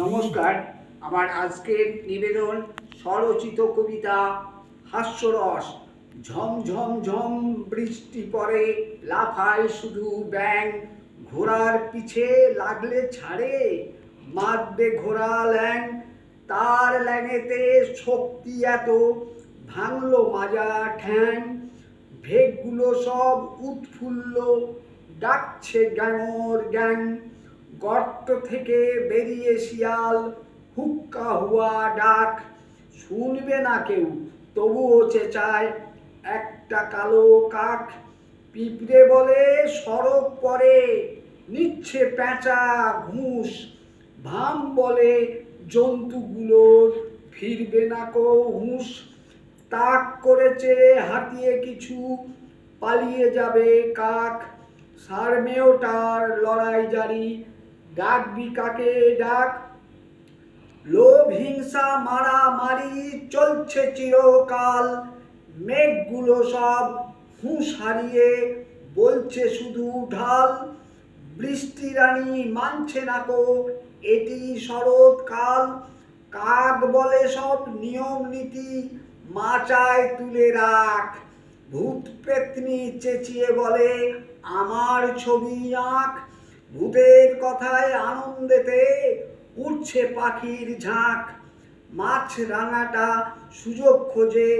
নমস্কার। আমার আজকের নিবেদন স্বরচিত কবিতা হাস্যরস। ঝম ঝম ঝম বৃষ্টি পড়ে, লাফায় শুধু ব্যাং। ঘোড়ার পিছে লাগলে ছাড়ে, মারবে ঘোড়া ল্যাং। তার ল্যাঙেতে শক্তি এত, ভাঙলো মাজা ঠ্যাং। ভেগগুলো সব উৎফুল্ল, ডাকছে গ্যাঙর গ্যাং। গর্ত থেকে বেরিয়ে শিয়াল হুক্কা হুয়া ডাক, শুনবে না কেউ, তবুও চেঁচায় একটা কালো কাক। পিঁপড়ে বলে, সড়ক পরে, নিচ্ছে প্যাঁচা, ঘুষ। ভাম বলে জন্তুগুলোর ফিরবে না কো হুঁশ। তাক করেছে হাতিয়ে কিছু পালিয়ে যাবে কাক। সারমেয়টার লড়াই জারি ডাকবি কাকে ডাক? লোভ, হিংসা, মারামারি চলছে চিরকাল। মেঘগুলো সব হুঁশ হারিয়ে বলছে শুধু ঢাল। বৃষ্টি রানী মানছে না কো, এটি শরৎকাল। কাক বলে সব নিয়ম, নীতি মাচায় তুলে রাখ। ভূত পেতনি চেঁচিয়ে বলে, আমার ছবি আঁক। ভূতের কথায় আনন্দেতে উঠছে পাখির ঝাঁক। মাছ রাঙাটা সুযোগ খোঁজে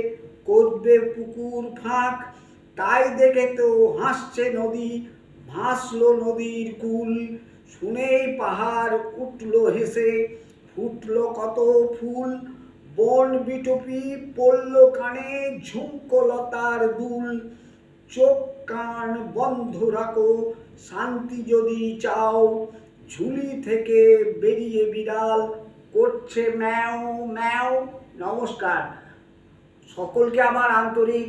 করবে পুকুর ফাঁক। তাই দেখে তো হাসছে নদী, ভাসলো নদীর কুল। শুনেই পাহাড় উঠল হেসে, ফুটলো কত ফুল। বন বিটুপি পড়ল কানে ঝুমকো লতার দুল। চোখ কান বন্ধ রাখো, শান্তি যদি চাও, ঝুলি থেকে বেরিয়ে বিড়াল করছে ম্যাও ম্যাও। নমস্কার। সকলকে আমার আন্তরিক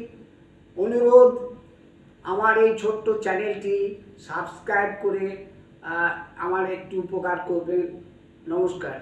অনুরোধ, আমার এই ছোট্ট চ্যানেলটি সাবস্ক্রাইব করে আমার একটু উপকার করবেন। নমস্কার।